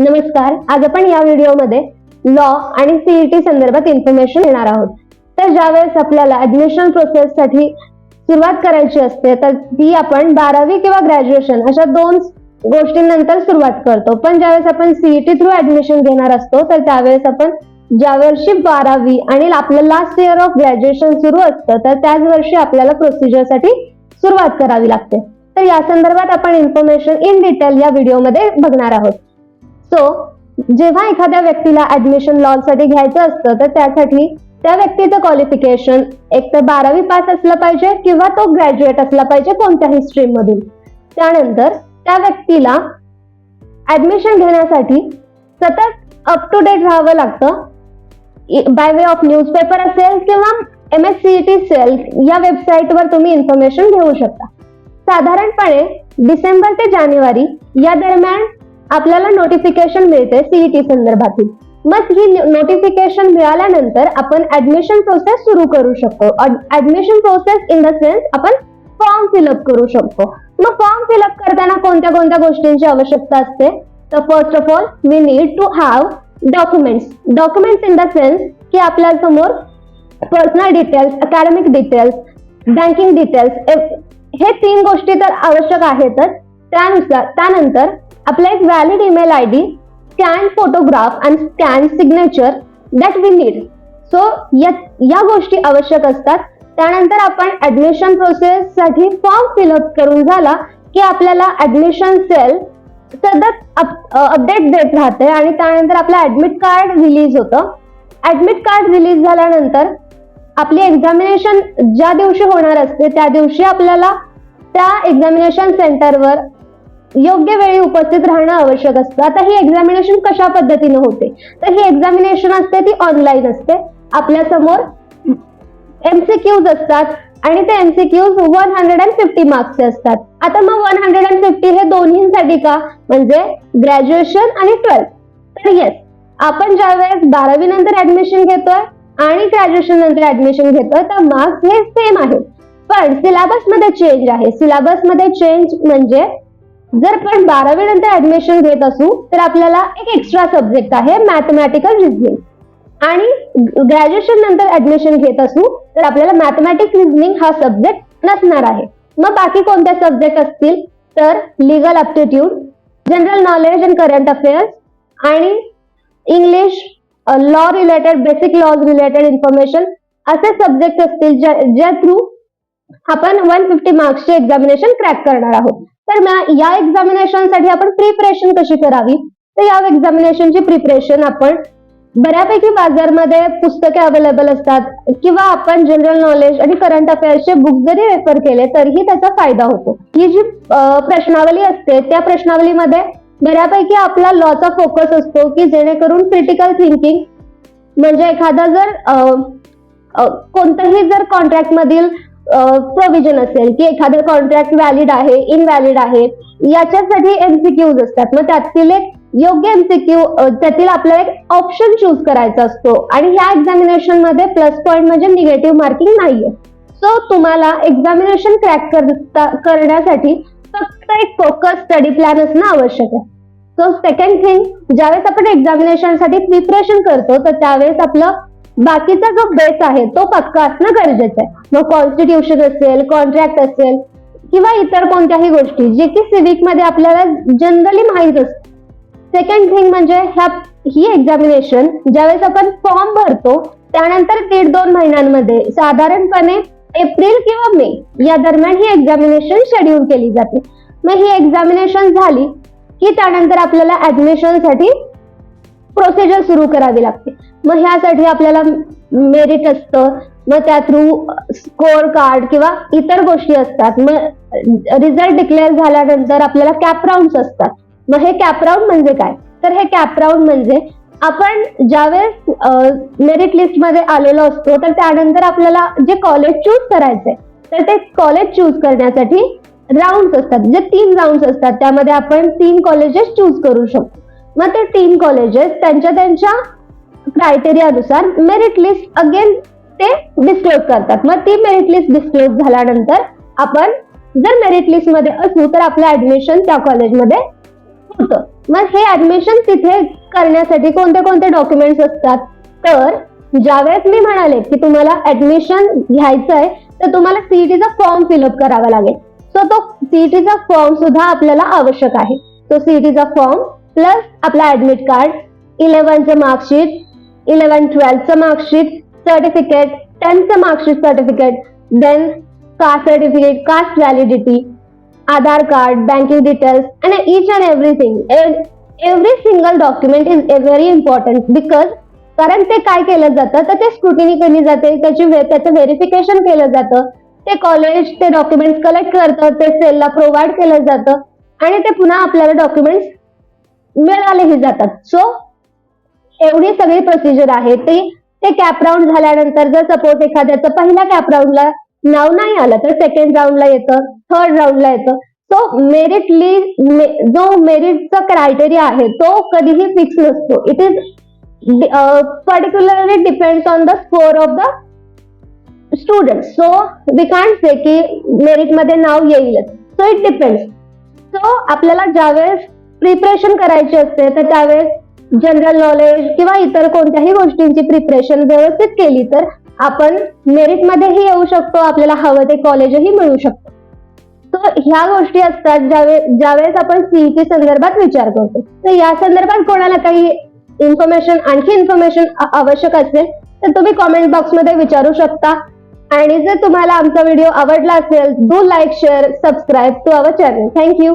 नमस्कार आज आपण या व्हिडिओमध्ये लॉ आणि सीईटी संदर्भात इन्फॉर्मेशन घेणार आहोत. तर ज्यावेळेस आपल्याला ऍडमिशन प्रोसेस साठी सुरुवात करायची असते तर ती आपण बारावी किंवा ग्रॅज्युएशन अशा दोन गोष्टींनंतर सुरुवात करतो. पण ज्यावेळेस आपण सीईटी थ्रू ऍडमिशन घेणार असतो तर त्यावेळेस आपण ज्या वर्षी बारावी आणि आपलं लास्ट इयर ऑफ ग्रॅज्युएशन सुरू असतं तर त्याच वर्षी आपल्याला प्रोसिजरसाठी सुरुवात करावी लागते. तर या संदर्भात आपण इन्फॉर्मेशन इन डिटेल या व्हिडिओमध्ये बघणार आहोत. सो जेव्हा एखाद्या व्यक्तीला ऍडमिशन लॉ साठी घ्यायचं असतं तर त्यासाठी त्या व्यक्तीचं क्वालिफिकेशन एक तर बारावी पास असलं पाहिजे किंवा तो ग्रॅज्युएट असला पाहिजे कोणत्याही स्ट्रीम मधून. त्यानंतर त्या व्यक्तीला ऍडमिशन घेण्यासाठी सतत अप टू डेट राहावं लागतं. बाय वे ऑफ न्यूजपेपर असेल किंवा M S C T cell या वेबसाईटवर तुम्ही इन्फॉर्मेशन घेऊ शकता. साधारणपणे डिसेंबर ते जानेवारी या दरम्यान आपल्याला नोटिफिकेशन मिळते सीईटी संदर्भातील. मग ही नोटिफिकेशन मिळाल्यानंतर आपण ऍडमिशन प्रोसेस सुरू करू शकतो. Admission process in the sense आपण फॉर्म फिलअप करू शकतो. मग फॉर्म फिलअप करताना कोणत्या कोणत्या गोष्टींची आवश्यकता असते? तर first of all we need to have documents documents in the sense की आपल्यासमोर personal details academic details banking details हे तीन गोष्टी तर आवश्यक आहेतच. त्यानुसार त्यानंतर आपला एक valid email I D scan photograph and scan signature that we need so या या गोष्टी आवश्यक असतात. त्यानंतर आपण ऍडमिशन प्रोसेस साठी फॉर्म फिलअप करून झाला की आपल्याला ऍडमिशन सेल सतत अपडेट देत राहते आणि त्यानंतर आपलं ऍडमिट कार्ड रिलीज होतं. ऍडमिट कार्ड रिलीज झाल्यानंतर आपली एक्झामिनेशन ज्या दिवशी होणार असते त्या दिवशी आपल्याला त्या एक्झामिनेशन सेंटरवर योग्य वेळी उपस्थित राहणं आवश्यक असतं. आता ही एक्झामिनेशन कशा पद्धतीने होते? तर ही एक्झामिनेशन असते ती ऑनलाईन असते. आपल्यासमोर एमसीक्यूज असतात आणि ते MCQs one hundred and fifty मार्क्सचे असतात. आता मग वन हंड्रेड अँड फिफ्टी हे दोन्हीसाठी का? म्हणजे ग्रॅज्युएशन आणि ट्वेल्थ तर येस आपण ज्या वेळेस बारावी नंतर ऍडमिशन घेतोय आणि ग्रॅज्युएशन नंतर ऍडमिशन घेतोय तर मार्क्स हे सेम आहेत. पण सिलेबसमध्ये चेंज आहे. सिलेबसमध्ये चेंज म्हणजे जर आपण बारावी नंतर ऍडमिशन घेत असू तर आपल्याला एक एक्स्ट्रा सब्जेक्ट आहे मॅथमॅटिकल रिझनिंग आणि ग्रॅज्युएशन नंतर ऍडमिशन घेत असू तर आपल्याला मॅथमॅटिक्स रिझनिंग हा सब्जेक्ट नसणार आहे. मग बाकी कोणते सब्जेक्ट असतील? तर legal aptitude general knowledge and current affairs आणि English law related basic laws related information असे सब्जेक्ट असतील ज्या ज्या थ्रू आपण वन फिफ्टी मार्क्सचे एक्झामिनेशन क्रॅक करणार आहोत. तर या एक्झामिनेशनसाठी आपण प्रिपरेशन कशी करावी? तर या एक्झामिनेशनची प्रिपरेशन आपण बऱ्यापैकी बाजारमध्ये पुस्तके अवेलेबल असतात. किंवा आपण जनरल नॉलेज आणि करंट अफेअर्सचे बुक जरी रेफर केले तरीही त्याचा फायदा होतो. ही जी प्रश्नावली असते त्या प्रश्नावलीमध्ये बऱ्यापैकी आपला लॉचा फोकस असतो की जेणेकरून क्रिटिकल थिंकिंग म्हणजे एखादा जर कोणतंही जर कॉन्ट्रॅक्ट मधील प्रोव्हिजन असेल की एखादं कॉन्ट्रॅक्ट व्हॅलिड आहे इनव्हॅलिड आहे याच्यासाठी एमसीक्यूज असतात. मग त्यातील एक योग्य एमसीक्यू त्यातील आपल्याला एक ऑप्शन चूज करायचा असतो. आणि ह्या एक्झामिनेशनमध्ये प्लस पॉईंट म्हणजे निगेटिव्ह मार्किंग नाहीये. सो तुम्हाला एक्झामिनेशन क्रॅक करण्यासाठी फक्त एक फोकस स्टडी प्लॅन असणं आवश्यक आहे. सो सेकंड थिंग ज्यावेळेस आपण एक्झामिनेशनसाठी प्रिपरेशन करतो तर त्यावेळेस आपलं बाकीचा जो बेस आहे तो पक्का असणं गरजेचं आहे. मग कॉन्स्टिट्यूशन असेल कॉन्ट्रॅक्ट असेल किंवा इतर कोणत्याही गोष्टी जे की सिविकमध्ये आपल्याला जनरली माहीत असते. सेकंड थिंग म्हणजे ह्या ही एक्झामिनेशन ज्यावेळेस आपण फॉर्म भरतो त्यानंतर दीड दोन महिन्यांमध्ये साधारणपणे एप्रिल किंवा मे या दरम्यान ही एक्झामिनेशन शेड्यूल केली जाते. मग ही एक्झामिनेशन झाली की त्यानंतर आपल्याला ऍडमिशनसाठी प्रोसिजर सुरू करावी लागते. मग ह्यासाठी आपल्याला मेरिट असतं. मग त्या थ्रू स्कोअर कार्ड किंवा इतर गोष्टी असतात. मग रिझल्ट डिक्लेअर झाल्यानंतर आपल्याला कॅप राऊंड असतात. मग हे कॅपराऊंड म्हणजे काय? तर हे कॅपराऊंड म्हणजे आपण ज्यावेळेस मेरिट लिस्टमध्ये आलेलो असतो तर त्यानंतर आपल्याला जे कॉलेज चूज करायचंय तर ते कॉलेज चूज करण्यासाठी राऊंड असतात. जे तीन राऊंड असतात त्यामध्ये आपण तीन कॉलेजेस चूज करू शकतो. मग ते तीन कॉलेजेस त्यांच्या त्यांच्या क्रायटेरियानुसार मेरिट लिस्ट अगेन ते डिस्क्लोज करतात. मग ती मेरिट लिस्ट डिस्क्लोज झाल्यानंतर आपण जर मेरिट लिस्टमध्ये असू तर आपलं ऍडमिशन त्या कॉलेजमध्ये होतं. मग हे ऍडमिशन तिथे करण्यासाठी कोणते कोणते डॉक्युमेंट्स असतात? तर ज्यावेळेस मी म्हणाले की तुम्हाला ऍडमिशन घ्यायचं आहे तर तुम्हाला सीईटीचा फॉर्म फिलअप करावा लागेल. सो तो सीईटीचा फॉर्म सुद्धा आपल्याला आवश्यक आहे. तो सीईटीचा फॉर्म प्लस आपला ऍडमिट कार्ड इलेव्हनचं मार्कशीट इलेव्हन ट्वेल्थचं marksheet certificate टेन्थचं marksheet certificate then caste certificate caste validity Aadhaar card banking details and each and everything every single document is very important because कारण ते काय केलं जातं? तर ते स्क्रुटिनी केली जाते त्याची त्याचं व्हेरिफिकेशन केलं जातं ते कॉलेज ते डॉक्युमेंट्स कलेक्ट करतं ते सेलला प्रोव्हाइड केलं जातं आणि ते पुन्हा आपल्याला डॉक्युमेंट्स मिळालेही जातात. सो एवढी सगळी प्रोसिजर आहे ती ते कॅप राऊंड झाल्यानंतर जर सपोज एखाद्याचं पहिल्या कॅप राऊंडला नाव नाही आलं तर सेकंड राऊंडला येतं थर्ड राऊंडला येतं. सो मेरिट लिस्ट जो मेरिटचा क्रायटेरिया आहे तो कधीही फिक्स नसतो. It is particularly depends on the score of the student so we can't say की मेरिटमध्ये नाव येईलच. सो इट डिपेंड्स सो आपल्याला ज्यावेळेस प्रिपरेशन करायची असते तर त्यावेळेस जनरल नॉलेज किंवा इतर कोणत्याही गोष्टींची प्रिपरेशन व्यवस्थित केली तर आपण मेरिट मध्येही येऊ शकतो आपल्याला हवं ते कॉलेजही मिळू शकतो. तर ह्या गोष्टी असतात ज्यावेळेस ज्यावेळेस आपण सीईटी संदर्भात विचार करतो. तर या संदर्भात कोणाला काही इन्फॉर्मेशन आणखी इन्फॉर्मेशन आवश्यक असेल तर तुम्ही कॉमेंट बॉक्समध्ये विचारू शकता. आणि जर तुम्हाला आमचा व्हिडिओ आवडला असेल do like share subscribe to our channel thank you